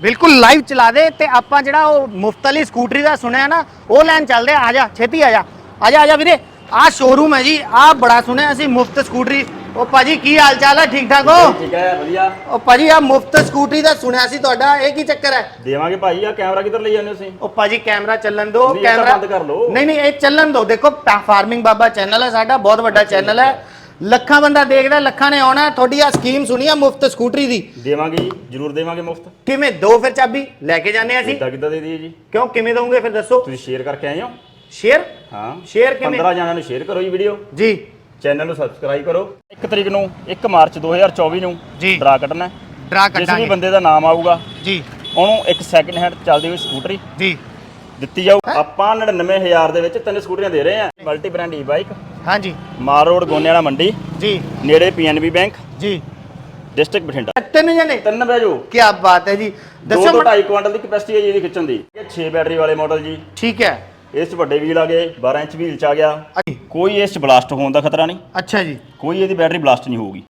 ਬਿਲਕੁਲ ਲਾਈਵ ਚਲਾ ਦੇ ਤੇ ਆਪਾਂ ਜਿਹੜਾ ਉਹ ਮੁਫਤ ਵਾਲੀ ਸਕੂਟਰੀ ਦਾ ਸੁਣਿਆ ਨਾ ਉਹ ਲੈਣ ਚੱਲਦੇ ਆ। ਆ ਜਾ ਛੇਤੀ ਆ ਜਾ। ਆ ਜਾ ਆ ਜਾ ਵੀਰੇ। ਆ ਸ਼ੋਰੂਮ ਹੈ ਜੀ ਆ ਬੜਾ ਸੁਣਿਆ ਅਸੀਂ ਮੁਫਤ ਸਕੂਟਰੀ। ਉਹ ਭਾਜੀ ਕੀ ਹਾਲ ਚਾਲ ਹੈ? ਠੀਕ ਠਾਕ ਹੋ? ਠੀਕ ਹੈ ਵਧੀਆ। ਉਹ ਭਾਜੀ ਆ ਮੁਫਤ ਸਕੂਟਰੀ ਦਾ ਸੁਣਿਆ ਸੀ ਤੁਹਾਡਾ। ਇਹ ਕੀ ਚੱਕਰ ਹੈ? ਦੇਵਾਂਗੇ ਭਾਈ ਆ ਕੈਮਰਾ ਕਿੱਧਰ ਲਈ ਜਾਂਦੇ ਹੋ ਤੁਸੀਂ? ਉਹ ਭਾਜੀ ਕੈਮਰਾ ਚੱਲਣ ਦਿਓ। ਨਹੀਂ, ਇਹ ਤਾਂ ਕੈਮਰਾ ਬੰਦ ਕਰ ਲਓ। ਨਹੀਂ ਨਹੀਂ ਇਹ ਚੱਲਣ ਦਿਓ। ਦੇਖੋ ਫਾਰਮਿੰਗ ਬਾਬਾ ਚੈਨਲ ਹੈ ਸਾਡਾ ਬਹੁਤ ਵੱਡਾ ਚੈਨਲ ਹੈ। ਲੱਖਾਂ ਬੰਦਾ ਦੇਖਦਾ ਲੱਖਾਂ ਨੇ ਆਉਣਾ। ਤੁਹਾਡੀ ਆ ਸਕੀਮ ਸੁਣੀ ਆ ਮੁਫਤ ਸਕੂਟਰੀ ਦੀ? ਦੇਵਾਂਗੇ ਜੀ ਜ਼ਰੂਰ ਦੇਵਾਂਗੇ ਮੁਫਤ। ਕਿਵੇਂ? ਦੋ ਫਿਰ ਚਾਬੀ ਲੈ ਕੇ ਜਾਂਦੇ ਆ ਅਸੀਂ? ਕਿੱਦਾਂ ਕਿੱਦਾਂ ਦੇ ਦਈਏ ਜੀ? ਕਿਉਂ? ਕਿਵੇਂ ਦਵੋਗੇ ਫਿਰ ਦੱਸੋ? ਤੁਸੀਂ ਸ਼ੇਅਰ ਕਰਕੇ ਆਏ ਹੋ? ਸ਼ੇਅਰ ਹਾਂ। ਸ਼ੇਅਰ ਕਿਵੇਂ? 15 ਜਣਿਆਂ ਨੂੰ ਸ਼ੇਅਰ ਕਰੋ ਜੀ ਵੀਡੀਓ ਜੀ। ਚੈਨਲ ਨੂੰ ਸਬਸਕ੍ਰਾਈਬ ਕਰੋ। 1 ਤਰੀਕ ਨੂੰ 1 ਮਾਰਚ 2024 ਨੂੰ ਜੀ। ਡਰਾ ਕੱਢਣਾ। ਹੈ। ਡਰਾ ਜਿਸ ਵੀ ਬੰਦੇ ਦਾ ਨਾਮ ਆਊਗਾ ਜੀ। ਉਹਨੂੰ ਇੱਕ ਸੈਕਿੰਡ ਹੈਂਡ ਚੱਲਦੀ ਹੋਈ ਸਕੂਟਰੀ ਜੀ। ਦਿੱਤੀ ਜਾਊ। ਆਪਾਂ 99000 ਦੇ ਵਿੱਚ ਤਿੰਨ ਸਕੂਟਰੀਆਂ ਦੇ ਰਹੇ ਹਾਂ। ਮਲਟੀ ਬ੍ਰਾਂਡ ਈ ਬਾਈਕ ਹਾਂਜੀ। ਮਾਰ ਰੋਡ ਗੋਨੇਵਾਲਾ ਮੰਡੀ ਜੀ। ਨੇੜੇ ਪੀਐਨਬੀ ਬੈਂਕ ਜੀ। ਡਿਸਟ੍ਰਿਕਟ ਬਠਿੰਡਾ। ਤਿੰਨ ਜਣੇ? ਤਿੰਨ ਬੈਜੋ ਕੀ ਬਾਤ ਹੈ ਜੀ। ਦੱਸੋ ਤੋਂ ਮੜ- 2.5 ਕੁਆਂਟਲ ਦੀ ਕਪੈਸਿਟੀ ਹੈ ਜੀ ਇਹਦੀ ਖਿੱਚਣ ਦੀ। ਇਹ 6 ਬੈਟਰੀ ਵਾਲੇ ਮਾਡਲ ਜੀ। ਠੀਕ ਹੈ। ਇਸ 'ਚ ਵੱਡੇ ਵੀਲ ਆ ਗਏ 12 ਇੰਚ ਵੀਲ ਚ ਆ ਗਿਆ। ਕੋਈ ਇਸ 'ਚ ਬਲਾਸਟ ਹੋਣ ਦਾ ਖਤਰਾ ਨਹੀਂ। ਅੱਛਾ ਜੀ। ਕੋਈ ਇਹਦੀ ਬੈਟਰੀ ਬਲਾਸਟ ਨਹੀਂ ਹੋਊਗੀ।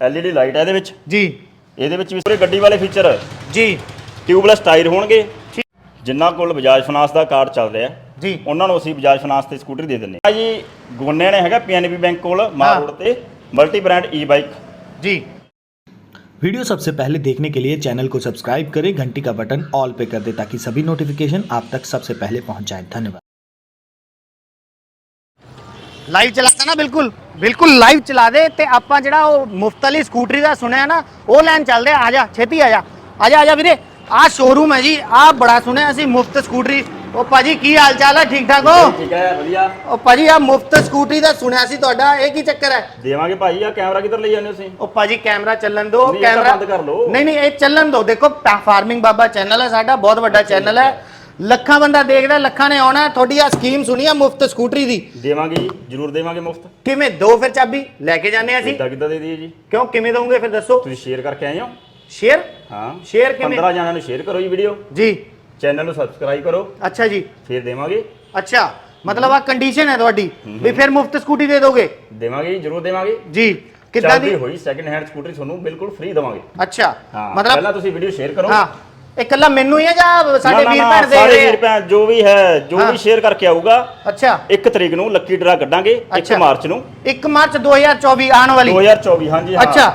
LED ਲਾਈਟ ਹੈ ਇਹਦੇ ਵਿੱਚ। ਜੀ। ਇਹਦੇ ਵਿੱਚ ਵੀ ਪੂਰੇ ਗੱਡੀ ਵਾਲੇ ਫੀਚਰ ਜੀ। ਟਿਊਬਲੈਸ ਟਾਇਰ ਹੋਣਗੇ। ਜਿਨ੍ਹਾਂ ਕੋਲ ਬਜਾਜ ਫਾਈਨਾਂਸ ਦਾ ਕਾਰਡ ਚੱਲ ਰਿਹਾ ਜੀ ਉਹਨਾਂ ਨੂੰ ਅਸੀਂ ਬਜਾਜ ਫਾਈਨਾਂਸ ਤੇ ਸਕੂਟਰ ਦੇ ਦਿੰਨੇ ਆ ਜੀ ਗੋਨੇ ਨੇ ਹੈਗਾ ਪੀਐਨਬੀ ਬੈਂਕ ਕੋਲ ਮਾਰ ਹਾਂ। ਰੋਡ ਤੇ ਮਲਟੀ ਬ੍ਰਾਂਡ ਈ ਬਾਈਕ ਜੀ वीडियो सबसे पहले देखने के लिए चैनल को सब्सक्राइब करें घंटी का बटन ऑल पे कर दें ताकि सभी नोटिफिकेशन आप तक सबसे पहले पहुंच जाएं धन्यवाद ਲਾਈਵ ਚਲਾਤਾ ਨਾ ਬਿਲਕੁਲ ਬਿਲਕੁਲ ਲਾਈਵ ਚਲਾ ਦੇ ਤੇ ਆਪਾਂ ਜਿਹੜਾ ਉਹ ਮੁਫਤ ਵਾਲੀ ਸਕੂਟਰੀ ਦਾ ਸੁਣਿਆ ਨਾ ਉਹ ਲੈਣ ਚੱਲਦੇ ਆ ਆ ਜਾ ਛੇਤੀ ਆ ਜਾ ਆ ਜਾ ਆ ਜਾ ਵੀਰੇ ਆ ਸ਼ੋਰੂਮ ਹੈ ਜੀ ਆ ਬੜਾ ਸੁਣਿਆ ਅਸੀਂ ਮੁਫਤ ਸਕੂਟਰੀ। ਉਹ ਭਾਜੀ ਕੀ ਹਾਲ ਚਾਲ ਹੈ? ਠੀਕ ਠਾਕ ਹੋ? ਠੀਕ ਹੈ ਵਧੀਆ। ਉਹ ਭਾਜੀ ਆ ਮੁਫਤ ਸਕੂਟਰੀ ਦਾ ਸੁਣਿਆ ਸੀ ਤੁਹਾਡਾ ਇਹ ਕੀ ਚੱਕਰ ਹੈ? ਦੇਵਾਂਗੇ ਭਾਈ ਆ ਕੈਮਰਾ ਕਿੱਧਰ ਲਈ ਜਾਂਦੇ ਹੋ ਤੁਸੀਂ? ਉਹ ਭਾਜੀ ਕੈਮਰਾ ਚੱਲਣ ਦਿਓ ਨਹੀਂ, ਇਹ ਤਾਂ ਕੈਮਰਾ ਬੰਦ ਕਰ ਲਓ। ਨਹੀਂ ਨਹੀਂ ਇਹ ਚੱਲਣ ਦਿਓ। ਦੇਖੋ ਫਾਰਮਿੰਗ ਬਾਬਾ ਚੈਨਲ ਹੈ ਸਾਡਾ ਬਹੁਤ ਵੱਡਾ ਚੈਨਲ ਹੈ। ਲੱਖਾਂ ਬੰਦਾ ਦੇਖਦਾ ਲੱਖਾਂ ਨੇ ਆਉਣਾ ਹੈ। ਤੁਹਾਡੀ ਆ ਸਕੀਮ ਸੁਣੀ ਆ ਮੁਫਤ ਸਕੂਟਰੀ ਦੀ? ਦੇਵਾਂਗੇ ਜੀ ਜ਼ਰੂਰ ਦੇਵਾਂਗੇ ਮੁਫਤ। ਕਿਵੇਂ? ਦੋ ਫਿਰ ਚਾਬੀ ਲੈ ਕੇ ਜਾਂਦੇ ਆ ਅਸੀਂ? ਕਿੱਦਾਂ ਕਿੱਦਾਂ ਦੇ ਦਈਏ ਜੀ? ਕਿਉਂ? ਕਿਵੇਂ ਦਵੋਗੇ ਫਿਰ ਦੱਸੋ? ਤੁਸੀਂ ਸ਼ੇਅਰ ਕਰਕੇ ਆਏ ਹੋ? ਸ਼ੇਅਰ ਹਾਂ। ਸ਼ੇਅਰ ਕਿਵੇਂ? 15 ਜਣਿਆਂ ਨੂੰ ਸ਼ੇਅਰ ਕਰੋ ਜੀ ਵੀਡੀਓ ਜੀ। ਚੈਨਲ ਨੂੰ ਸਬਸਕ੍ਰਾਈਬ ਕਰੋ। ਅੱਛਾ ਜੀ। ਫਿਰ ਦੇਵਾਂਗੇ। ਅੱਛਾ। ਮਤਲਬ ਆ ਕੰਡੀਸ਼ਨ ਹੈ ਤੁਹਾਡੀ ਵੀ ਫਿਰ ਮੁਫਤ ਸਕੂਟੀ ਦੇ ਦੋਗੇ? ਦੇਵਾਂਗੇ ਜੀ ਜ਼ਰੂਰ ਦੇਵਾਂਗੇ। ਜੀ। ਕਿੱਦਾਂ ਦੀ? ਹੋਈ ਸੈਕਿੰਡ ਹੈਂਡ ਸਕੂਟਰੀ ਤੁਹਾਨੂੰ ਬਿਲਕੁਲ ਫ੍ਰੀ ਦੇਵਾਂਗੇ। ਅੱਛਾ। ਮਤਲਬ ਪਹਿਲਾਂ ਤੁਸੀਂ ਵੀਡੀਓ ਸ਼ੇਅਰ ਕਰੋ। ਹਾਂ। ਇਹ ਇਕੱਲਾ ਮੈਨੂੰ ਹੀ ਹੈ ਜਾਂ ਸਾਡੇ ਵੀਰ ਭੈਣ ਦੇਖ ਸਾਰੇ ਵੀਰ ਆ ਭੈਣ ਜੋ ਵੀ ਹੈ ਜੋ। ਵੀ ਸ਼ੇਅਰ ਕਰਕੇ ਆਊਗਾ ਅੱਛਾ। 1 ਤਰੀਕ ਨੂੰ ਲੱਕੀ ਡਰਾ ਕੱਢਾਂਗੇ 1 ਅੱਛਾ। ਮਾਰਚ ਨੂੰ। 1 ਮਾਰਚ 2024 ਆਉਣ ਵਾਲੀ। 2024 ਹਾਂਜੀ ਹਾਂ। ਅੱਛਾ।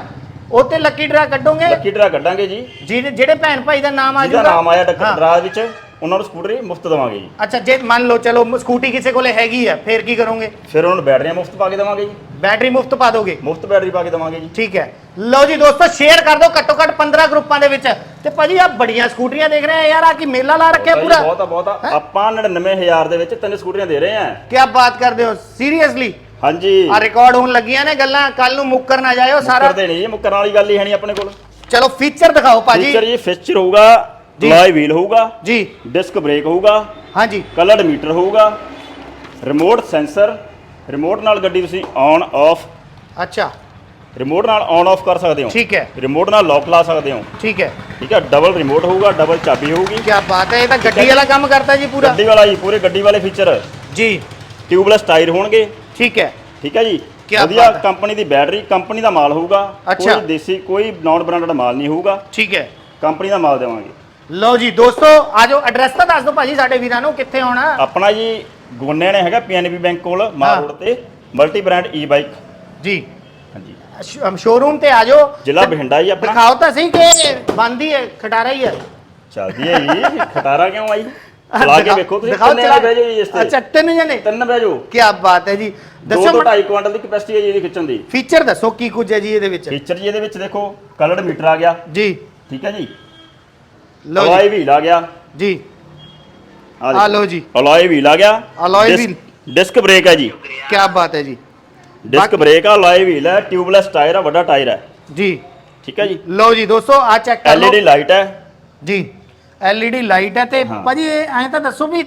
ਉਹ ਤੇ ਲੱਕੀ ਡਰਾ ਕੱਢੋਗੇ? ਲੱਕੀ ਡਰਾ ਕੱਢਾਂਗੇ ਜੀ। ਜਿਹੜੇ ਭੈਣ ਭਾਈ ਦਾ ਨਾਮ ਆ ਜਿਹਦਾ ਨਾਮ ਆਇਆ ਹਾਂ। ਡਰਾ ਵਿੱਚ ਉਹਨਾਂ ਨੂੰ ਸਕੂਟਰੀ ਮੁਫਤ ਦੇਵਾਂਗੇ ਜੀ। ਅੱਛਾ ਜੇ ਮੰਨ ਲਓ ਚਲੋ ਸਕੂਟੀ ਕਿਸੇ ਕੋਲੇ ਹੈਗੀ ਆ ਫਿਰ ਕੀ ਕਰੋਗੇ? ਫਿਰ ਉਹਨਾਂ ਨੂੰ ਬੈਟਰੀਆਂ ਮੁਫਤ ਪਾ ਕੇ ਦੇਵਾਂਗੇ ਜੀ। ਬੈਟਰੀ ਮੁਫਤ ਪਾ ਦੋਗੇ? ਮੁਫਤ ਬੈਟਰੀ ਪਾ ਕੇ ਦੇਵਾਂਗੇ ਜੀ। ਠੀਕ ਹੈ। ਲਓ ਜੀ ਦੋਸਤੋ ਸ਼ੇਅਰ ਕਰ ਦਿਓ ਘੱਟੋ ਘੱਟ 15 ਗਰੁੱਪਾਂ ਦੇ ਵਿੱਚ। ਤੇ ਭਾਜੀ ਆ ਬੜੀਆਂ ਸਕੂਟਰੀਆਂ ਦੇਖ ਰਹੇ ਆ ਯਾਰ ਆ ਕੀ ਮੇਲਾ ਲਾ ਰੱਖਿਆ ਪੂਰਾ। ਬਹੁਤ ਆ ਬਹੁਤ ਆ। ਆਪਾਂ 99000 ਦੇ ਵਿੱਚ ਤਿੰਨ ਸਕੂਟਰੀਆਂ ਦੇ ਰਹੇ ਹਾਂ ਕੀ ਬਾਤ ਕਰਦੇ ਹੋ ਸੀਰੀਅਸਲੀ ਹਾਂਜੀ। ਆ ਰਿਕਾਰਡ ਹੋਣ ਲੱਗੀਆਂ ਨੇ ਗੱਲਾਂ ਕੱਲ ਨੂੰ ਮੁੱਕਰ ਨਾ ਜਾਇਓ ਸਾਰਾ। ਮੁੱਕਰਦੇ ਨਹੀਂ ਜੀ ਮੁੱਕਰਨ ਵਾਲੀ ਗੱਲ ਹੀ ਹੈ ਨਹੀਂ ਆਪਣੇ ਕੋਲ। ਚਲੋ ਫੀਚਰ ਦਿਖਾਓ ਭਾਜੀ। ਫੀਚਰ ਜੀ ਫੀਚਰ ਹੋਊਗਾ ਜੀ। ਲਾਈ ਵੀਲ ਹੋਊਗਾ ਜੀ। ਡਿਸਕ ਬ੍ਰੇਕ ਹੋਊਗਾ ਹਾਂਜੀ। ਕਲਰਡ ਮੀਟਰ ਹੋਊਗਾ ਰਿਮੋਟ ਸੈਂਸਰ ਰਿਮੋਟ ਨਾਲ ਗੱਡੀ ਤੁਸੀਂ ਔਨ ਆਫ ਅੱਛਾ। ਰਿਮੋਟ ਨਾਲ ਔਨ ਆਫ ਕਰ ਸਕਦੇ ਹੋ। ਠੀਕ ਹੈ। ਰਿਮੋਟ ਨਾਲ ਲੌਕ ਲਾ ਸਕਦੇ ਹੋ। ਠੀਕ ਹੈ। ਠੀਕ ਹੈ ਡਬਲ ਰਿਮੋਟ ਹੋਊਗਾ ਡਬਲ ਚਾਬੀ ਹੋਊਗੀ। ਕੀ ਬਾਤ ਹੈ ਇਹ ਤਾਂ ਗੱਡੀ ਵਾਲਾ ਕੰਮ ਕਰਤਾ ਜੀ ਪੂਰਾ। ਗੱਡੀ ਵਾਲਾ ਜੀ ਪੂਰੇ ਗੱਡੀ ਵਾਲੇ ਫੀਚਰ ਜੀ। ਟਿਊਬਲੈਸ ਟਾਇਰ ਹੋਣਗੇ। ਠੀਕ ਹੈ। ਠੀਕ ਹੈ ਜੀ। ਕਿਆ ਵਧੀਆ ਬਾਤ ਹੈ। ਕੰਪਨੀ ਦੀ ਬੈਟਰੀ ਕੰਪਨੀ ਦਾ ਮਾਲ ਹੋਊਗਾ। ਅੱਛਾ। ਕੋਈ ਦੇਸੀ ਕੋਈ ਨਾਨ ਬ੍ਰਾਂਡਡ ਮਾਲ ਨਹੀਂ ਹੋਊਗਾ। ਠੀਕ ਹੈ। ਕੰਪਨੀ ਦਾ ਮਾਲ ਦੇਵਾਂਗੇ। ਲਓ ਜੀ ਦੋਸਤੋ ਆਜੋ ਐਡਰੈਸ ਤਾਂ ਦੱਸ ਦਿਓ ਭਾਜੀ ਸਾਡੇ ਵੀਰਾਂ ਨੂੰ ਕਿੱਥੇ ਆਉਣਾ। ਆਪਣਾ ਜੀ ਗੋਨੇ ਨੇ ਹੈਗਾ ਪੀਐਨਬੀ ਬੈਂਕ ਕੋਲ ਮਾਲ ਹਾਂ। ਰੋਡ ਤੇ ਮਲਟੀ ਬ੍ਰਾਂਡ ਈ ਬਾਈਕ ਜੀ ਹਾਂਜੀ ਸ਼ੋਰੂਮ ਤੇ ਆਜੋ ਜ਼ਿਲ੍ਹਾ ਬਠਿੰਡਾ ਜੀ ਆਪਣਾ। ਦਿਖਾਓ ਤਾਂ ਸਹੀ ਕਿ ਬੰਦੀ ਹੈ ਖਟਾਰਾ ਹੀ ਹੈ। ਚੱਲਦੀ ਹੈ ਜੀ ਖਟਾਰਾ ਕਿਉਂ ਆਈ? ਚਲਾ ਕੇ ਦਿਖਾਓ- ਵੇਖੋ ਤੁਸੀਂ। ਦਿਖਾਓ ਕਿੰਨੇ ਚਲਾ- ਬਹਿ ਜਾਓ ਜੀ ਇਸ ਤੇ। ਅੱਛਾ ਤਿੰਨ ਜਣੇ? ਤਿੰਨ ਬਹਿ ਜਾਓ। ਕੀ ਬਾਤ ਹੈ ਜੀ। ਦੋ ਦੱਸੋ ਤੋਂ 2.5 ਕੁਆਂਟਲ ਦੀ ਕਪੈਸਿਟੀ ਹੈ ਜੀ ਇਹਦੀ ਖਿੱਚਣ ਦੀ। ਫੀਚਰ ਦੱਸੋ ਕੀ ਕੁਝ ਹੈ ਜੀ ਇਹਦੇ ਵਿੱਚ? ਫੀਚਰ ਜੀ ਇਹਦੇ ਵਿੱਚ ਦੇਖੋ ਕਲਰਡ ਮੀਟਰ ਆ ਗਿਆ। ਜੀ। ਠੀਕ ਹੈ ਜੀ। ਲਓ ਅਲੋਏ ਜੀ ਵੀਲ ਆ ਗਿਆ। ਜੀ। ਆਹ ਆ ਲਓ ਜੀ। ਅਲੋਏ ਵੀਲ ਆ ਗਿਆ। Alloy disc- wheel। Disc brake ਹੈ ਜੀ। ਕੀ ਬਾਤ ਹੈ ਜੀ। ਡਿਸਕ ਬਾਕੀ- ਬ੍ਰੇਕ ਆ ਅਲੋਏ ਵੀਲ ਹੈ। ਟਿਊਬਲੈਸ ਟਾਇਰ ਆ ਵੱਡਾ ਟਾਇਰ ਹੈ। ਜੀ। ਠੀਕ ਹੈ ਜੀ। ਲਓ ਜੀ ਦੋਸਤੋ ਆ ਚੈੱਕ ਕਰ ਲਓ। ਲਾਈਟ ਹੈ। ਜੀ। ਐਲਈਡੀ ਲਾਈਟ ਹੈ ਤੇ। ਭਾਜੀ ਇਹ ਐਂ ਤਾਂ ਦੱਸੋ ਵੀ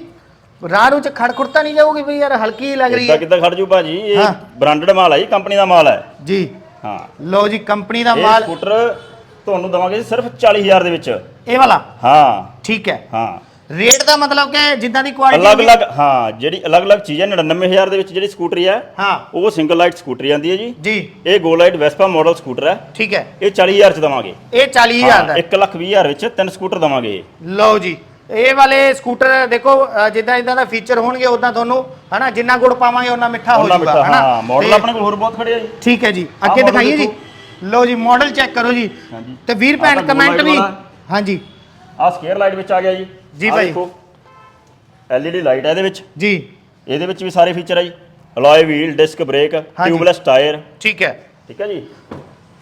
ਰਾਹ ਨੂੰ ਚ ਖੜਖੁੜਤਾ ਨਹੀਂ ਜਾਊਗੀ ਵੀ ਯਾਰ ਹਲਕੀ ਹੀ ਲੱਗ ਰਹੀ ਕਿੱਦਾਂ ਹੈ ਕਿੱਦਾਂ ਖੜ ਜੂ ਭਾਜੀ? ਇਹ ਹਾਂ। ਬ੍ਰਾਂਡਡ ਮਾਲ ਹੈ ਜੀ ਕੰਪਨੀ ਦਾ ਮਾਲ ਹੈ। ਜੀ। ਹਾਂ। ਲਓ ਜੀ ਕੰਪਨੀ ਦਾ ਇਹ ਮਾਲ ਸਕੂਟਰ ਤੁਹਾਨੂੰ ਦਵਾਂਗੇ ਸਿਰਫ 40000 ਦੇ ਵਿੱਚ। ਇਹ ਵਾਲਾ? ਹਾਂ। ਠੀਕ ਹੈ। ਹਾਂ। ਰੇਟ ਦਾ ਮਤਲਬ ਕਿ ਜਿੱਦਾਂ ਦੀ ਕੁਆਲਿਟੀ ਅਲੱਗ-ਅਲੱਗ ਹਾਂ ਜਿਹੜੀ ਅਲੱਗ-ਅਲੱਗ ਚੀਜ਼ ਹੈ 99000 ਦੇ ਵਿੱਚ ਜਿਹੜੀ ਸਕੂਟਰੀ ਹੈ ਹਾਂ। ਉਹ ਸਿੰਗਲ ਲਾਈਟ ਸਕੂਟਰੀ ਆਂਦੀ ਹੈ ਜੀ। ਜੀ। ਇਹ go light Vespa model scooter ਹੈ ਠੀਕ ਹੈ। ਇਹ 40000 ਚ ਦਵਾਂਗੇ। ਇਹ 40000 ਦਾ 1 ਲੱਖ 20000 ਵਿੱਚ ਤਿੰਨ ਸਕੂਟਰ ਦਵਾਂਗੇ। ਲਓ ਜੀ। ਇਹ ਵਾਲੇ ਸਕੂਟਰ ਦੇਖੋ ਜਿੱਦਾਂ ਇਦਾਂ ਦਾ ਫੀਚਰ ਹੋਣਗੇ ਉਦਾਂ ਤੁਹਾਨੂੰ ਹਨਾ ਜਿੰਨਾ ਗੁੜ ਪਾਵਾਂਗੇ ਉਹਨਾਂ ਮਿੱਠਾ ਹੋ ਜਾਊਗਾ ਹਨਾ? ਮਾਡਲ ਆਪਣੇ ਕੋਲ ਹੋਰ ਬਹੁਤ ਖੜੇ ਆ ਜੀ। ਠੀਕ ਹੈ ਜੀ। ਅੱਗੇ ਦਿਖਾਈਏ ਜੀ। ਲਓ ਜੀ ਮਾਡਲ ਚੈੱਕ ਕਰੋ ਜੀ। ਤੇ ਵੀਰ ਭੈਣ ਕਮੈਂਟ ਵੀ। ਹਾਂਜੀ। ਆਹ ਸਕੇਅਰ ਲਾਈਟ ਵਿੱਚ ਆ ਗਿਆ ਜੀ। ਜੀ ਭਾਈ। LED ਲਾਈਟ ਹੈ ਇਹਦੇ ਵਿੱਚ। ਜੀ। ਇਹਦੇ ਵਿੱਚ ਵੀ ਸਾਰੇ ਫੀਚਰ ਆ ਜੀ। ਅਲੋਏ ਵੀਲ ਡਿਸਕ ਬ੍ਰੇਕ ਹਾਂਜੀ। ਟਿਊਬਲੈਸ ਟਾਇਰ ਠੀਕ ਹੈ। ਠੀਕ ਹੈ ਜੀ?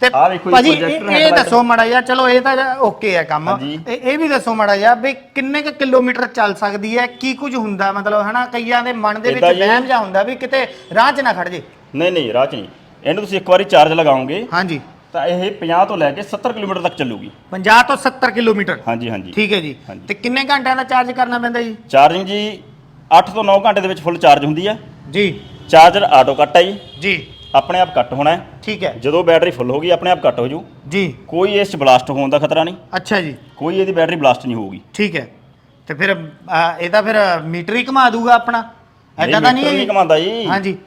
ਤੇ ਆਹ ਵੇਖੋ ਜੀ, ਭਾਜੀ projector ਇਹ- ਇਹ headlight। ਦੱਸੋ ਮਾੜਾ ਜਿਹਾ ਚਲੋ ਇਹ ਤਾਂ ਓਕੇ ਹੈ ਕੰਮ। ਹਾਂਜੀ। ਇਹ ਇਹ ਵੀ ਦੱਸੋ ਮਾੜਾ ਜਿਹਾ ਵੀ ਕਿੰਨੇ ਕੁ ਕਿਲੋਮੀਟਰ ਚੱਲ ਸਕਦੀ ਹੈ ਕੀ ਕੁਝ ਹੁੰਦਾ ਮਤਲਬ ਹਨਾ ਕਈਆਂ ਦੇ ਮਨ ਦੇ ਵਿੱਚ ਏਦਾਂ ਜੀ। ਵਹਿਮ ਜਿਹਾ ਹੁੰਦਾ ਵੀ ਕਿਤੇ ਰਾਹ 'ਚ ਨਾ ਖੜ ਜੇ। ਨਹੀਂ ਨਹੀਂ ਰਾਹ ਚ ਨਹੀਂ। ਇਹਨੂੰ ਤੁਸੀਂ ਇੱਕ ਵਾਰੀ ਚਾਰਜ ਲਗਾਓਗੇ। ਹਾਂਜੀ। ਤਾਂ ਇਹ 50 ਤੋਂ ਲੈ ਕੇ 70 ਕਿਲੋਮੀਟਰ ਤੱਕ ਚੱਲੂਗੀ। 50 ਤੋਂ 70 ਕਿਲੋਮੀਟਰ? ਹਾਂਜੀ ਹਾਂਜੀ। ਠੀਕ ਹੈ ਜੀ। ਹਾਂਜੀ। ਤੇ ਕਿੰਨੇ ਘੰਟਿਆਂ ਦਾ ਚਾਰਜ ਕਰਨਾ ਪੈਂਦਾ ਜੀ? ਚਾਰਜਿੰਗ ਜੀ 8 ਤੋਂ 9 ਘੰਟੇ ਦੇ ਵਿੱਚ ਫੁੱਲ ਚਾਰਜ ਹੁੰਦੀ ਆ। ਜੀ। ਚਾਰਜਰ ਆਟੋ ਕੱਟ ਹੈ ਜੀ। ਜੀ। ਆਪਣੇ ਆਪ ਕੱਟ ਹੋਣਾ ਹੈ। ਠੀਕ ਹੈ। ਜਦੋਂ ਬੈਟਰੀ ਫੁੱਲ ਹੋ ਗਈ ਆਪਣੇ ਆਪ ਕੱਟ ਹੋ ਜੂ। ਜੀ। ਕੋਈ ਇਸ ਚ ਬਲਾਸਟ ਹੋਣ ਦਾ ਖਤਰਾ ਨਹੀਂ। ਅੱਛਾ ਜੀ। ਕੋਈ ਇਹਦੀ ਬੈਟਰੀ ਬਲਾਸਟ ਨਹੀਂ ਹੋਊਗੀ। ਠੀਕ ਹੈ। ਤੇ ਫਿਰ ਅਹ, ਇਹ ਤਾਂ ਫਿਰ ਮੀਟਰ ਹੀ ਘੁਮਾ ਦੂਗਾ ਆਪਣਾ। ਐਦਾਂ ਤਾਂ ਨਹੀਂ ਮੀਟਰ ਹੈ ਜੀ। ਹਾਂਜੀ।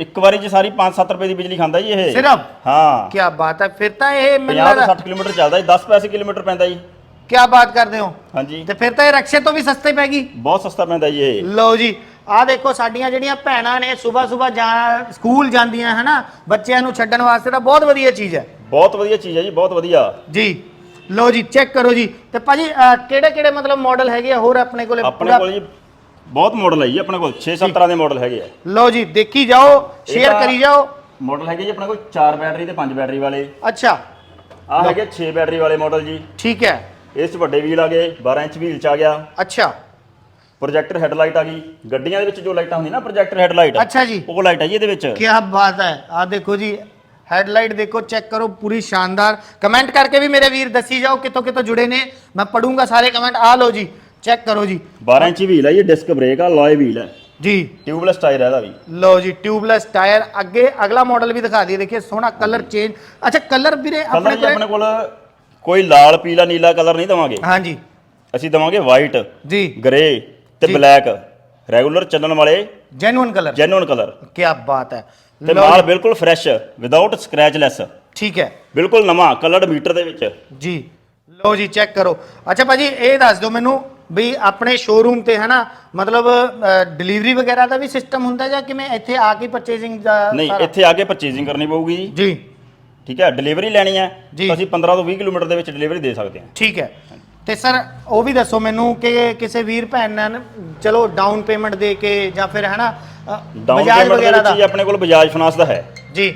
ਇੱਕ ਵਾਰੀ ਚ ਸਾਰੀ 5-7 ਰੁਪਏ ਦੀ ਬਿਜਲੀ ਖਾਂਦਾ ਜੀ ਇਹ। ਸਿਰਫ? ਹਾਂ। ਕੀ ਬਾਤ ਹੈ ਫਿਰ ਤਾਂ ਇਹ 50 ਮੈਨੂੰ ਤੋਂ 60 ਕਿਲੋਮੀਟਰ ਚੱਲਦਾ ਜੀ 10 ਪੈਸੇ ਕਿਲੋਮੀਟਰ ਪੈਂਦਾ ਜੀ। ਕੀ ਬਾਤ ਕਰਦੇ ਹੋ। ਹਾਂਜੀ। ਤੇ ਫਿਰ ਤਾਂ ਇਹ ਰਕਸ਼ੇ ਤੋਂ ਵੀ ਸਸਤੇ ਪੈ ਗਈ। ਬਹੁਤ ਸਸਤਾ ਪੈਂਦਾ ਜੀ ਇਹ। ਲਓ ਜੀ ਆਹ ਦੇਖੋ ਸਾਡੀਆਂ ਜਿਹੜੀਆਂ ਭੈਣਾਂ ਨੇ ਸਵੇਰ ਸਵੇਰ ਜਾ ਸਕੂਲ ਜਾਂਦੀਆਂ ਹਨਾ? ਬੱਚਿਆਂ ਨੂੰ ਛੱਡਣ ਵਾਸਤੇ ਤਾਂ ਬਹੁਤ ਵਧੀਆ ਚੀਜ਼ ਹੈ। ਬਹੁਤ ਵਧੀਆ ਚੀਜ਼ ਹੈ ਜੀ ਬਹੁਤ ਵਧੀਆ। ਜੀ। ਲਓ ਜੀ ਚੈੱਕ ਕਰੋ ਜੀ। ਤੇ ਭਾਜੀ ਕਿਹੜੇ ਕਿਹੜੇ ਮਤਲਬ ਮਾਡਲ ਹੈਗੇ ਆ? ਹੋਰ ਆਪਣੇ ਕੋਲੇ ਆਪਣੇ ਕੋਲ ਜੀ ਬਹੁਤ ਮਾਡਲ ਹੈ ਜੀ ਆਪਣੇ ਕੋਲ 6-7 ਤਰ੍ਹਾਂ ਦੇ ਮਾਡਲ ਹੈਗੇ ਆ। ਲਓ ਜੀ ਦੇਖੀ ਜਾਓ ਸ਼ੇਅਰ ਤਾਂ- ਕਰੀ ਜਾਓ। ਮਾਡਲ ਹੈਗੇ ਜੀ ਆਪਣੇ ਕੋਲ 4 ਬੈਟਰੀ ਤੇ 5 ਬੈਟਰੀ ਵਾਲੇ। ਅੱਛਾ। ਆ ਹੈਗੇ 6 ਬੈਟਰੀ ਵਾਲੇ ਮਾਡਲ ਜੀ। ਠੀਕ ਹੈ। ਇਸ 'ਚ ਵੱਡੇ ਵੀਲ ਆ ਗਏ 12 ਇੰਚ ਵੀਲ ਚ ਆ ਗਿਆ। ਅੱਛਾ। ਪ੍ਰੋਜੈਕਟਰ ਹੈਡਲਾਈਟ ਆ ਗਈ। ਗੱਡੀਆਂ ਦੇ ਵਿੱਚ ਜੋ ਲਾਈਟਾਂ ਹੁੰਦੀਆਂ ਨਾ ਪ੍ਰੋਜੈਕਟਰ ਹੈਡਲਾਈਟ ਅੱਛਾ ਜੀ। ਉਹ ਲਾਈਟ ਹੈ ਜੀ ਇਹਦੇ ਵਿੱਚ। ਕੀ ਬਾਤ ਹੈ। ਆ ਦੇਖੋ ਜੀ ਹੈਡਲਾਈਟ ਦੇਖੋ ਚੈੱਕ ਕਰੋ ਪੂਰੀ ਸ਼ਾਨਦਾਰ। ਕਮੈਂਟ ਕਰਕੇ ਵੀ ਮੇਰੇ ਵੀਰ ਦੱਸੀ ਜਾਓ ਕਿੱਥੋਂ ਕਿੱਥੋਂ ਜੁੜੇ ਨੇ। ਮੈਂ ਪੜੂੰਗਾ ਸਾਰੇ ਕਮੈਂਟ ਆ ਲਓ ਜੀ ਚੈੱਕ ਕਰੋ ਜੀ। 12 ਇੰਚ ਵੀਲ ਹੈ ਜੀ ਡਿਸਕ ਬ੍ਰੇਕ ਆ ਲੋਏ ਵੀਲ ਹੈ ਜੀ। ਟਿਊਬਲੈਸ ਟਾਇਰ ਹੈ ਇਹਦਾ ਵੀ। ਲਓ ਜੀ ਟਿਊਬਲੈਸ ਟਾਇਰ ਅੱਗੇ ਅਗਲਾ ਮਾਡਲ ਵੀ ਦਿਖਾ ਦਈਏ ਦੇਖੀਏ ਸੋਹਣਾ ਕਲਰ ਚੇਂਜ ਅੱਛਾ ਕਲਰ ਵੀਰੇ ਆਪਣੇ ਜੀ ਆਪਣੇ ਕੋਲ ਕੋਲ ਕੋਈ ਲਾਲ ਪੀਲਾ ਨੀਲਾ ਕਲਰ ਨਹੀਂ ਦਵਾਂਗੇ। ਹਾਂਜੀ। ਅਸੀਂ ਦਵਾਂਗੇ ਵਾਈਟ ਜੀ। ਗ੍ਰੇ ਤੇ। ਬਲੈਕ ਰੈਗੂਲਰ ਚੱਲਣ ਵਾਲੇ ਜੈਨੂਇਨ ਕਲਰ ਜੈਨੂਇਨ ਕਲਰ ਕੀ ਬਾਤ ਹੈ। ਤੇ ਮਾਲ ਬਿਲਕੁਲ ਫਰੈਸ਼ ਵਿਦਆਊਟ ਸਕ੍ਰੈਚਲੈਸ ਠੀਕ ਹੈ। ਬਿਲਕੁਲ ਨਵਾਂ ਕਲਰਡ ਮੀਟਰ ਦੇ ਵਿੱਚ। ਜੀ। ਲਓ ਜੀ ਚੈੱਕ ਕਰੋ। ਅੱਛਾ ਭਾਜੀ ਇਹ ਦੱਸ ਦਿਓ ਮੈਨੂੰ ਵੀ ਆਪਣੇ ਸ਼ੋਰੂਮ ਤੇ ਹਨਾ? ਮਤਲਬ ਡਿਲੀਵਰੀ ਵਗੈਰਾ ਦਾ ਵੀ ਸਿਸਟਮ ਹੁੰਦਾ ਜਾਂ ਕਿਵੇਂ? ਇੱਥੇ ਆ ਕੇ ਪਰਚੇਸਿੰਗ ਦਾ ਨਹੀਂ ਸਾਰਾ? ਇੱਥੇ ਆ ਕੇ ਪਰਚੇਜ਼ਿੰਗ ਕਰਨੀ ਪਊਗੀ ਜੀ। ਜੀ। ਠੀਕ ਹੈ? ਡਿਲੀਵਰੀ ਲੈਣੀ ਹੈ। ਜੀ। ਤਾਂ ਅਸੀਂ 15 ਤੋਂ 20 ਕਿਲੋਮੀਟਰ ਦੇ ਵਿੱਚ ਡਿਲੀਵਰੀ ਦੇ ਸਕਦੇ ਹਾਂ। ਠੀਕ ਹੈ। ਤੇ ਸਰ ਉਹ ਵੀ ਦੱਸੋ ਮੈਨੂੰ ਕਿ ਕਿਸੇ ਵੀਰ ਭੈਣ ਨੇ ਚਲੋ ਡਾਊਨ ਪੇਮੈਂਟ ਦੇ ਕੇ ਜਾਂ ਫਿਰ ਹਨਾ ਅ, ਡਾਊਨ ਬਜਾਜ ਪੇਮੈਂਟ ਦੇ ਵਗੈਰਾ ਵਿੱਚ ਜੀ ਦਾ ਆਪਣੇ ਕੋਲ ਬਜਾਜ ਫਾਈਨਾਂਸ ਦਾ ਹੈ। ਜੀ।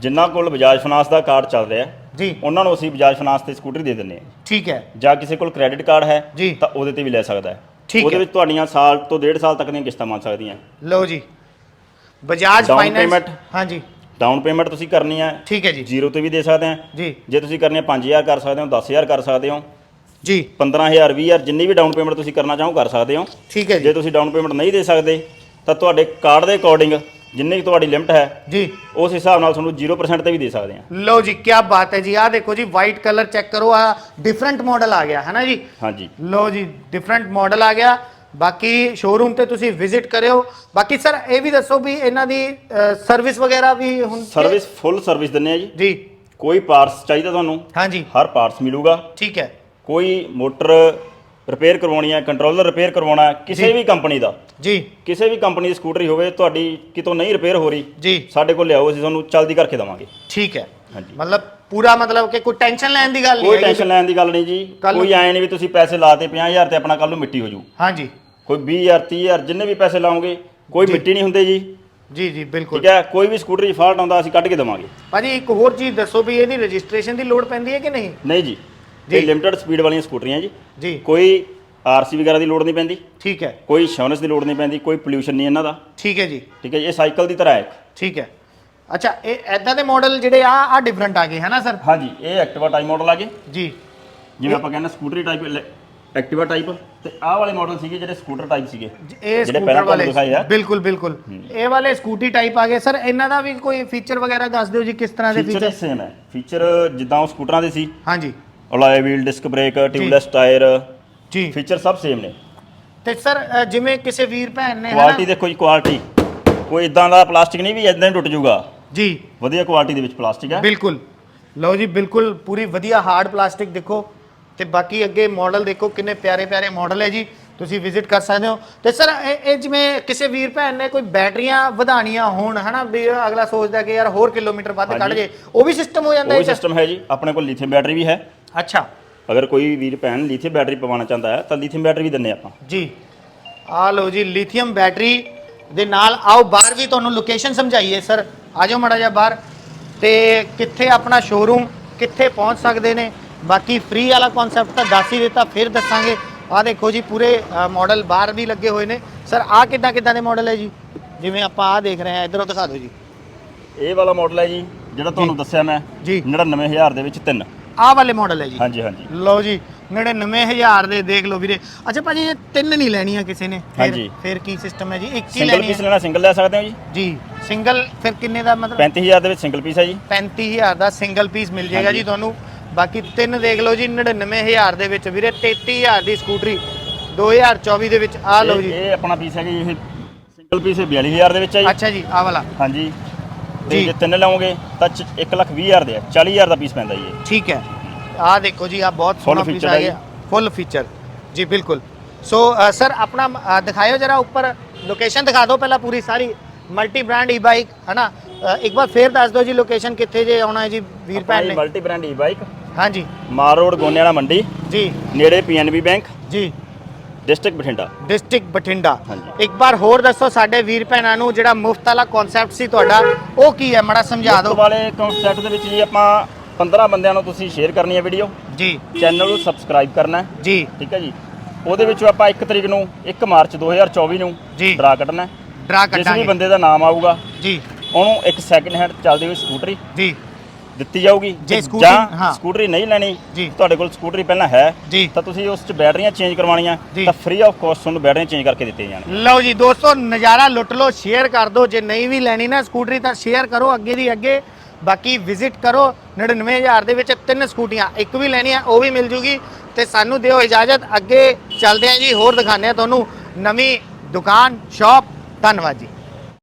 ਜਿਨ੍ਹਾਂ ਕੋਲ ਬਜਾਜ ਫਾਈਨਾਂਸ ਦਾ ਕਾਰਡ ਚੱਲ ਰਿਹਾ ਹੈ, ਜੀ। ਉਹਨਾਂ ਨੂੰ ਅਸੀਂ ਬਜਾਜ ਫਾਈਨਾਂਸ ਤੇ ਸਕੂਟਰੀ ਦੇ ਦਿੰਦੇ ਹਾਂ ਠੀਕ ਹੈ। ਜਾਂ ਕਿਸੇ ਕੋਲ ਕ੍ਰੈਡਿਟ ਕਾਰਡ ਹੈ ਜੀ। ਤਾਂ ਉਹਦੇ ਤੇ ਵੀ ਲੈ ਸਕਦਾ ਹੈ। ਠੀਕ ਉਹਦੇ ਹੈ। ਵਿੱਚ ਤੁਹਾਡੀਆਂ ਸਾਲ ਤੋਂ ਡੇਢ ਸਾਲ ਤੱਕ ਦੀਆਂ ਕਿਸ਼ਤਾਂ ਬਣ ਸਕਦੀਆਂ। ਲਓ ਜੀ। Bajaj Down finance payment? ਹਾਂਜੀ। ਡਾਊਨ ਪੇਮੈਂਟ ਤੁਸੀਂ ਕਰਨੀ ਹੈ। ਠੀਕ ਹੈ ਜੀ। ਜ਼ੀਰੋ ਤੇ ਵੀ ਦੇ ਸਕਦੇ ਹਾਂ। ਜੀ। ਜੇ ਤੁਸੀਂ ਕਰਨੀ ਹੈ 5000 ਕਰ ਸਕਦੇ ਹੋ 10000 ਕਰ ਸਕਦੇ ਹੋ। ਜੀ। 15000 20000 ਜਿੰਨੀ ਵੀ ਡਾਊਨ ਪੇਮੈਂਟ ਤੁਸੀਂ ਕਰਨਾ ਚਾਹੋ ਕਰ ਸਕਦੇ ਹੋ। ਠੀਕ ਹੈ ਜੇ। ਜੀ ਤੁਸੀਂ ਡਾਊਨ ਪੇਮੈਂਟ ਨਹੀਂ ਦੇ ਸਕਦੇ ਤਾਂ ਤੁਹਾਡੇ ਕਾਰਡ ਦੇ ਅਕੋਰਡਿੰਗ ਜਿੰਨੀ ਕੁ ਤੁਹਾਡੀ ਲਿਮਟ ਹੈ ਜੀ। ਉਸ ਹਿਸਾਬ ਨਾਲ ਤੁਹਾਨੂੰ 0% ਤੇ ਵੀ ਦੇ ਸਕਦੇ ਹਾਂ। ਲਓ ਜੀ ਕੀ ਬਾਤ ਹੈ ਜੀ। ਆ ਦੇਖੋ ਜੀ ਵਾਈਟ ਕਲਰ ਚੈੱਕ ਕਰੋ ਆ ਡਿਫਰੈਂਟ ਮਾਡਲ ਆ ਗਿਆ ਹੈ ਨਾ ਜੀ? ਹਾਂਜੀ। ਲਓ ਜੀ ਡਿਫਰੈਂਟ ਮਾਡਲ ਆ ਗਿਆ। ਬਾਕੀ ਸ਼ੋਰੂਮ ਤੇ ਤੁਸੀਂ ਵਿਜ਼ਿਟ ਕਰਿਓ। ਬਾਕੀ ਸਰ ਇਹ ਵੀ ਦੱਸੋ ਵੀ ਇਹਨਾਂ ਦੀ ਸਰਵਿਸ ਵਗੈਰਾ ਵੀ ਹੁਣ ਸਰਵਿਸ ਫੁੱਲ ਸਰਵਿਸ ਦਿੰਨੇ ਆ ਜੀ। ਜੀ। ਕੋਈ ਪਾਰਟਸ ਚਾਹੀਦਾ ਤੁਹਾਨੂੰ? ਹਾਂਜੀ। ਹਰ ਪਾਰਟਸ ਮਿਲੂਗਾ। ਠੀਕ ਹੈ। ਕੋਈ ਮੋਟਰ ਰਿਪੇਅਰ ਕਰਵਾਉਣੀ ਹੈ ਕੰਟਰੋਲਰ ਰਿਪੇਅਰ ਕਰਵਾਉਣਾ ਹੈ ਕਿਸੇ। ਵੀ ਕੰਪਨੀ ਦਾ। ਜੀ। ਕਿਸੇ ਵੀ ਕੰਪਨੀ ਦੀ ਸਕੂਟਰੀ ਹੋਵੇ ਤੁਹਾਡੀ ਕਿਤੋਂ ਨਹੀਂ ਰਿਪੇਅਰ ਹੋ ਰਹੀ ਜੀ। ਸਾਡੇ ਕੋਲ ਲਿਆਓ ਅਸੀਂ ਤੁਹਾਨੂੰ ਚਲਦੀ ਕਰਕੇ ਦੇਵਾਂਗੇ। ਠੀਕ ਹੈ। ਹਾਂਜੀ। ਮਤਲਬ ਪੂਰਾ ਮਤਲਬ ਕਿ ਕੋਈ ਟੈਨਸ਼ਨ ਲੈਣ ਦੀ ਗੱਲ ਨਹੀਂ ਕੋਈ ਹੈਗੀ। ਟੈਨਸ਼ਨ ਲੈਣ ਦੀ ਗੱਲ ਨਹੀਂ ਜੀ। ਕੱਲ੍ਹ ਨੂੰ- ਕੋਈ ਐ ਨਹੀਂ ਵੀ ਤੁਸੀਂ ਪੈਸੇ ਲਾਤੇ 50000 ਤੇ ਆਪਣਾ ਕੱਲ ਨੂੰ ਮਿੱਟੀ ਹੋ ਜੂ। ਹਾਂਜੀ। ਕੋਈ 20000 30000 ਜਿੰਨੇ ਵੀ ਪੈਸੇ ਲਾਓਗੇ ਕੋਈ। ਮਿੱਟੀ ਨਹੀਂ ਹੁੰਦੇ ਜੀ। ਜੀ ਜੀ ਬਿਲਕੁਲ। ਠੀਕ ਹੈ? ਕੋਈ ਵੀ ਸਕੂਟਰੀ 'ਚ ਫਾਲਟ ਆਉਂਦਾ ਅਸੀਂ ਕੱਢ ਕੇ ਦੇਵਾਂਗੇ। ਭਾਜੀ ਇੱਕ ਹੋਰ ਚੀਜ਼ ਦੱਸੋ ਵੀ ਇਹਦੀ ਰਜਿਸਟ੍ਰੇਸ਼ਨ ਦੀ ਲੋੜ ਪੈਂਦੀ ਹੈ ਕਿ ਨਹੀਂ? ਨਹੀਂ ਜੀ। ਇਹ ਲਿਮਟਿਡ ਸਪੀਡ ਵਾਲੀਆਂ ਸਕੂਟਰੀਆਂ ਜੀ। ਜੀ। ਕੋਈ ਆਰਸੀ ਵਗੈਰਾ ਦੀ ਲੋੜ ਨਹੀਂ ਪੈਂਦੀ। ਠੀਕ ਹੈ। ਕੋਈ ਇੰਸ਼ੋਰੈਂਸ ਦੀ ਲੋੜ ਨਹੀਂ ਪੈਂਦੀ ਕੋਈ ਪੋਲਿਊਸ਼ਨ ਨਹੀਂ ਇਹਨਾਂ ਦਾ। ਠੀਕ ਹੈ ਜੀ। ਠੀਕ ਹੈ ਇਹ ਸਾਈਕਲ ਦੀ ਤਰ੍ਹਾਂ ਹੈ। ਠੀਕ ਹੈ। ਅੱਛਾ ਇਹ ਐਦਾਂ ਦੇ ਮਾਡਲ ਜਿਹੜੇ ਆ ਆ ਡਿਫਰੈਂਟ ਆ ਗਏ ਹੈ ਨਾ ਸਰ? ਹਾਂਜੀ ਇਹ ਐਕਟਿਵਾ ਟਾਈਪ ਮਾਡਲ ਆ ਗਏ। ਜੀ। ਜਿਵੇਂ ਆਪਾਂ ਕਹਿੰਦੇ ਸਕੂਟਰੀ ਟਾਈਪ ਐਕਟਿਵਾ ਟਾਈਪ ਤੇ ਆਹ ਵਾਲੇ ਮਾਡਲ ਸੀਗੇ ਜਿਹੜੇ ਸਕੂਟਰ ਟਾਈਪ ਸੀਗੇ। ਇਹ ਸਕੂਟਰ ਵਾਲੇ। ਬਿਲਕੁਲ ਬਿਲਕੁਲ। ਇਹ ਵਾਲੇ ਸਕੂਟੀ ਟਾਈਪ ਆ ਗਏ। ਸਰ ਇਹਨਾਂ ਦਾ ਵੀ ਕੋਈ ਫੀਚਰ ਵਗੈਰਾ ਦੱਸ ਦਿਓ ਜੀ ਕਿਸ ਤਰ੍ਹਾਂ ਦੇ ਫੀਚਰ ਫੀਚਰ ਸੇਮ ਹੈ। ਫੀਚਰ ਜਿੱਦਾਂ ਉਹ ਸਕੂਟਰਾਂ ਦੇ ਸੀ। ਹਾਂਜੀ। Alloy wheel disc brake tubeless tyre ਜੀ। ਫੀਚਰ ਸਭ ਸੇਮ ਨੇ। ਤੇ ਸਰ ਜਿਵੇਂ ਕਿਸੇ ਵੀਰ ਭੈਣ ਨੇ ਕੁਆਲਿਟੀ ਦੇਖੋ ਜੀ ਕੁਆਲਿਟੀ ਕੋਈ ਇਦਾਂ ਦਾ ਪਲਾਸਟਿਕ ਨਹੀਂ ਵੀ ਇਦਾਂ ਹੀ ਟੁੱਟ ਜਾਊਗਾ। ਜੀ। ਵਧੀਆ ਕੁਆਲਿਟੀ ਦੇ ਵਿੱਚ ਪਲਾਸਟਿਕ ਹੈ। ਬਿਲਕੁਲ। ਲਓ ਜੀ ਬਿਲਕੁਲ ਪੂਰੀ ਵਧੀਆ ਹਾਰਡ ਪਲਾਸਟਿਕ ਦੇਖੋ। ਤੇ ਬਾਕੀ ਅੱਗੇ ਮਾਡਲ ਦੇਖੋ ਕਿੰਨੇ ਪਿਆਰੇ ਪਿਆਰੇ ਮਾਡਲ ਹੈ ਜੀ। ਤੁਸੀਂ ਵਿਜ਼ਿਟ ਕਰ ਸਕਦੇ ਹੋ। ਤੇ ਸਰ ਇਹ ਜਿਵੇਂ ਕਿਸੇ ਵੀਰ ਭੈਣ ਨੇ ਕੋਈ ਬੈਟਰੀਆਂ ਵਧਾਣੀਆਂ ਹੋਣ ਹਨਾ ਵੀ ਅਗਲਾ ਸੋਚਦਾ ਕਿ ਯਾਰ ਹੋਰ ਕਿਲੋਮੀਟਰ ਵੱਧ ਕੱਢ। ਜੇ ਉਹ ਵੀ ਸਿਸਟਮ ਹੋ ਜਾਂਦਾ ਉਹ ਹੈ ਵੀ ਸਿਸਟਮ ਹੈ ਜੀ। ਆਪਣੇ ਕੋਲ ਲਿਥੀਅਮ ਬੈਟਰੀ ਵੀ ਹੈ। ਅੱਛਾ। ਅਗਰ ਕੋਈ ਵੀਰ ਭੈਣ ਲਿਥੀਅਮ ਬੈਟਰੀ ਪਵਾਉਣਾ ਚਾਹੁੰਦਾ ਹੈ ਤਾਂ ਲਿਥੀਅਮ ਬੈਟਰੀ ਵੀ ਦਿੰਨੇ ਆਪਾਂ। ਜੀ। ਆ ਲਓ ਜੀ ਲਿਥੀਅਮ ਬੈਟਰੀ ਦੇ ਨਾਲ ਆਓ ਬਾਹਰ ਵੀ ਤੁਹਾਨੂੰ ਲੋਕੇਸ਼ਨ ਸਮਝਾਈਏ ਸਰ। ਆ ਜਾਓ ਮੜਾ ਜਾ ਬਾਹਰ। ਤੇ ਕਿੱਥੇ ਆਪਣਾ ਸ਼ੋਰੂਮ ਕਿੱਥੇ ਪਹੁੰਚ ਸਕਦੇ ਨੇ? ਬਾਕੀ ਫ੍ਰੀ ਵਾਲਾ ਕਨਸੈਪਟ ਤਾਂ ਦੱਸ ਹੀ ਦਿੱਤਾ ਫਿਰ ਦੱਸਾਂਗੇ। ਆ ਦੇਖੋ ਜੀ ਪੂਰੇ ਮਾਡਲ ਬਾਹਰ ਵੀ ਲੱਗੇ ਹੋਏ ਨੇ। ਸਰ ਆ ਕਿੱਦਾਂ ਕਿੱਦਾਂ ਦੇ ਮਾਡਲ ਹੈ ਜੀ? ਜਿਵੇਂ ਆਪਾਂ ਆ ਦੇਖ ਰਹੇ ਹਾਂ ਇਧਰੋਂ ਦਿਖਾ ਦਿਓ ਜੀ। ਇਹ ਵਾਲਾ ਮਾਡਲ ਹੈ ਜੀ ਜਿਹੜਾ ਤੁਹਾਨੂੰ ਦੱਸਿਆ ਮੈਂ ਜੀ। 99000 ਦੇ ਵਿੱਚ ਤਿੰਨ। ਆਹ ਵਾਲੇ ਮਾਡਲ ਹੈ ਜੀ। ਹਾਂਜੀ ਹਾਂਜੀ। ਲਓ ਜੀ 99000 ਦੇ ਦੇਖ ਲਓ ਵੀਰੇ। ਅੱਛਾ ਭਾਜੀ ਇਹ ਤਿੰਨ ਨਹੀਂ ਲੈਣੀਆਂ ਕਿਸੇ ਨੇ। ਫਿਰ ਹਾਂਜੀ। ਫਿਰ ਕੀ ਸਿਸਟਮ ਹੈ ਜੀ? ਇੱਕ ਹੀ ਸਿੰਗਲ ਲੈਣੀ ਪੀਸ ਹੈ। ਲੈਣਾ ਸਿੰਗਲ ਲੈ ਸਕਦੇ ਹੋ ਜੀ? ਜੀ ਸਿੰਗਲ ਫਿਰ ਕਿੰਨੇ ਦਾ ਮਤਲਬ? 35000 ਦੇ ਵਿੱਚ ਸਿੰਗਲ ਪੀਸ ਹੈ ਜੀ। 35000 ਦਾ ਸਿੰਗਲ ਪੀਸ ਮਿਲ ਜਾਏਗਾ ਹਾਂਜੀ। ਜੀ ਤੁਹਾਨੂੰ। ਬਾਕੀ ਤਿੰਨ ਦੇਖ ਲਓ ਜੀ 99000 ਦੇ ਵਿੱਚ ਵੀਰੇ 33000 ਦੀ ਸਕੂਟਰੀ। 2024 ਦੇ ਵਿੱਚ ਆ ਲਓ ਇਹ- ਜੀ। ਇਹ ਆਪਣਾ ਪੀਸ ਹੈ ਜੀ ਇਹ ਸਿੰਗਲ ਪੀਸ 42000 ਦੇ ਵਿੱਚ ਹੈ ਜੀ। ਅੱਛਾ ਜੀ ਆ ਵਾਲਾ। ਹਾਂਜੀ। ਤੇ ਜੀ। ਜੇ ਤਿੰਨ ਲਓਗੇ ਤਾਂ 120000 ਦੇ ਹੈ 40000 ਦਾ ਪੀਸ ਪੈਂਦਾ ਜੀ ਇਹ। ਠੀਕ ਹੈ। ਆ ਦੇਖੋ ਜੀ ਆ ਬਹੁਤ Full ਸੋਹਣਾ ਪੀਸ featured ਆ ਹੈ ਗਿਆ ਫੁੱਲ ਫੀਚਰ ਜੀ ਬਿਲਕੁਲ। ਸੋ ਸਰ ਆਪਣਾ ਅ, ਦਿਖਾਇਓ ਜਰਾ ਉੱਪਰ। ਲੋਕੇਸ਼ਨ ਦਿਖਾ ਦਿਓ ਪਹਿਲਾਂ ਪੂਰੀ ਸਾਰੀ। ਮਲਟੀ ਬ੍ਰਾਂਡ ਈ ਬਾਈਕ ਹੈ ਨਾ ਅ, ਇੱਕ ਵਾਰ ਫੇਰ ਦੱਸ ਦਿਓ ਜੀ ਲੋਕੇਸ਼ਨ ਕਿੱਥੇ ਜੇ ਆਉਣਾ ਹੈ ਜੀ ਵੀਰ ਭੈਣ ਨੇ। ਮਲਟੀ ਬ੍ਰਾਂਡ ਈ ਬਾਈਕ ਹਾਂਜੀ। ਮਾਰ ਰੋਡ ਗੋਨੇਵਾਲਾ ਮੰਡੀ। ਜੀ। ਨੇੜੇ ਪੀਐਨਬੀ ਬੈਂਕ ਜੀ। ਡਿਸਟ੍ਰਿਕਟ ਬਠਿੰਡਾ। ਡਿਸਟ੍ਰਿਕਟ ਬਠਿੰਡਾ। ਹਾਂਜੀ। ਇੱਕ ਵਾਰ ਹੋਰ ਦੱਸੋ ਸਾਡੇ ਵੀਰ ਭੈਣਾਂ ਨੂੰ ਜਿਹੜਾ ਮੁਫਤ ਵਾਲਾ ਕਨਸੈਪਟ ਸੀ ਤੁਹਾਡਾ ਉਹ ਕੀ ਹੈ? ਮੜਾ ਸਮਝਾ ਮੁਫਤ ਦਿਓ। ਵਾਲੇ ਕਨਸੈਪਟ ਦੇ ਵਿੱਚ ਜੀ ਆਪਾਂ 15 ਬੰਦਿਆਂ ਨੂੰ ਤੁਸੀਂ ਸ਼ੇਅਰ ਕਰਨੀ ਹੈ ਵੀਡੀਓ ਜੀ। ਚੈਨਲ ਨੂੰ ਸਬਸਕ੍ਰਾਈਬ ਕਰਨਾ ਹੈ। ਜੀ। ਠੀਕ ਹੈ ਜੀ। ਉਹਦੇ ਵਿੱਚੋਂ ਆਪਾਂ 1 ਤਰੀਕ ਨੂੰ 1 ਮਾਰਚ 2024 ਨੂੰ ਜੀ। ਡਰਾ ਕੱਢਣਾ ਹੈ। ਡਰਾ ਜਿਸ ਵੀ ਕੱਟਾਂਗੇ ਬੰਦੇ ਦਾ ਨਾਮ ਆਊਗਾ ਜੀ। ਉਹਨੂੰ ਇੱਕ ਸੈਕਿੰਡ ਹੈਂਡ ਚੱਲਦੀ ਹੋਈ ਸਕੂਟਰੀ ਜੀ। ਦਿੱਤੀ ਜਾਊਗੀ ਜੇ ਸਕੂਟਰੀ- ਜਾਂ ਹਾਂ। ਸਕੂਟਰੀ ਨਹੀਂ ਲੈਣੀ ਜੀ। ਤੁਹਾਡੇ ਕੋਲ ਸਕੂਟਰੀ ਪਹਿਲਾਂ ਹੈ ਜੀ। ਤਾਂ ਤੁਸੀਂ ਉਸ 'ਚ ਬੈਟਰੀਆਂ ਚੇਂਜ ਕਰਵਾਉਣੀਆਂ ਜੀ। ਤਾਂ ਫ੍ਰੀ ਆਫ ਕਾਸਟ ਤੁਹਾਨੂੰ ਬੈਟਰੀਆਂ ਚੇਂਜ ਕਰਕੇ ਦਿੱਤੀਆਂ ਜਾਣ ਲਓ ਜੀ ਦੋਸਤੋ ਨਜ਼ਾਰਾ ਲੁੱਟ ਲਓ ਸ਼ੇਅਰ ਕਰ ਦਿਓ ਜੇ ਨਹੀਂ ਵੀ ਲੈਣੀ ਨਾ ਸਕੂਟਰੀ ਤਾਂ ਸ਼ੇਅਰ ਕਰੋ ਅੱਗੇ ਦੀ ਅੱਗੇ ਬਾਕੀ ਵਿਜ਼ਿਟ ਕਰੋ 99000 ਦੇ ਵਿੱਚ ਤਿੰਨ ਸਕੂਟੀਆਂ ਇੱਕ ਵੀ ਲੈਣੀ ਆ ਉਹ ਵੀ ਮਿਲ ਜੂਗੀ ਤੇ ਸਾਨੂੰ ਦਿਓ ਇਜਾਜ਼ਤ ਅੱਗੇ ਚੱਲਦੇ ਆਂ ਜੀ ਹੋਰ ਦਿਖਾਉਂਦੇ ਆ ਤੁਹਾਨੂੰ ਨਵੀਂ ਦੁਕਾਨ ਸ਼ਾਪ ਧੰਨਵਾਦ ਜੀ